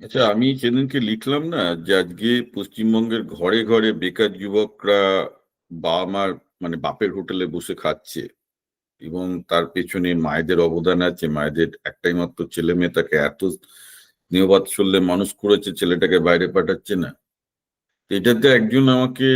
আচ্ছা আমি সেদিনকে লিখলাম না যে আজকে পশ্চিমবঙ্গের ঘরে ঘরে বেকার যুবকরা বাবা মার মানে বাপের হোটেলে বসে খাচ্ছে এবং তার পেছনে মায়েদের অবদান আছে, মায়েদের একটাই মাত্র ছেলে মেয়ে, তাকে এত স্নেহবাৎসল্যে মানুষ করেছে, ছেলেটাকে বাইরে পাঠাচ্ছে না। এটাতে একজন আমাকে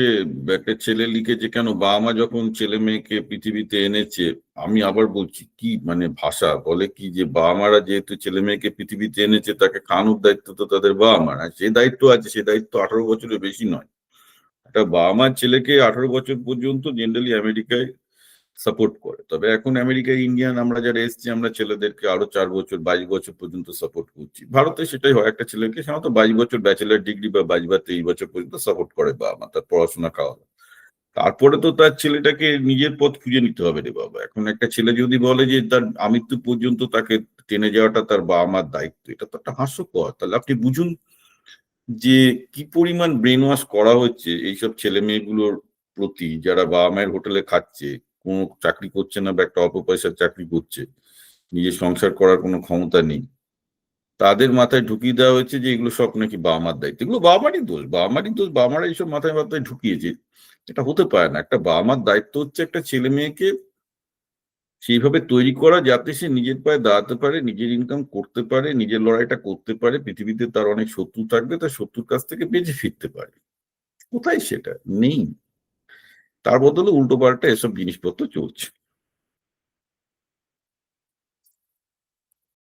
একটা ছেলে লিখেছে কেন বাবা মা যখন ছেলে মেয়েকে পৃথিবীতে এনেছে? আমি আবার বলছি, কি মানে ভাষা? বলে কি যে, বাবা মারা যেহেতু ছেলে মেয়েকে পৃথিবীতে এনেছে, তাকে কানুর দায়িত্ব তো তাদের বাবা মার। সে দায়িত্ব আছে, সে দায়িত্ব আঠারো বছরের বেশি নয়। একটা বাবা মার ছেলেকে আঠারো বছর পর্যন্ত জেনারেলি আমেরিকায় সাপোর্ট করে। তবে এখন আমেরিকায় ইন্ডিয়ান আমরা যারা এসছি, আমরা ছেলেদেরকে আরও চার বছর, বাইশ বছর পর্যন্ত সাপোর্ট করছি। ভারতে সেটাই হয়, একটা ছেলেকে সাধারণত বাইশ বছর ব্যাচেলার ডিগ্রি বা বাইশ বা তেইশ বছর পর্যন্ত সাপোর্ট করে বাবা মা তার পড়াশোনা খাওয়া তারপরে তো তার ছেলেটাকে নিজের পথ খুঁজে নিতে হবে রে বাবা। এখন একটা ছেলে যদি বলে যে তার আমৃত্যু পর্যন্ত তাকে টেনে যাওয়াটা তার বাবা মার দায়িত্ব, এটা তো একটা হাস্যকর। তাহলে আপনি বুঝুন যে কি পরিমাণ ব্রেন ওয়াশ করা হচ্ছে এইসব ছেলে মেয়েগুলোর প্রতি, যারা বাবা মায়ের হোটেলে খাচ্ছে কোনো চাকরি করছে না বা একটা অল্প পয়সার চাকরি করছে, নিজের সংসার করার কোনো ক্ষমতা নেই। তাদের মাথায় ঢুকিয়ে দেওয়া হয়েছে যে এগুলো সব নাকি বাবা মার দায়িত্ব। এগুলো বাবা মারই দোষ বাবা মারই দোষ বাবা মারা এইসব মাথায় মাথায় ঢুকিয়েছে। এটা হতে পারে না, একটা বাবা মার দায়িত্ব হচ্ছে একটা ছেলে মেয়েকে সেইভাবে তৈরি করা যাতে সে নিজের পায়ে দাঁড়াতে পারে, নিজের ইনকাম করতে পারে, নিজের লড়াইটা করতে পারে, পৃথিবীতে তার অনেক শত্রু থাকবে, তার শত্রুর কাছ থেকে বেঁচে ফিরতে পারে। কোথায় সেটা? নেই। তার বদলে উল্টো পাল্টা এসব জিনিসপত্র চলছে।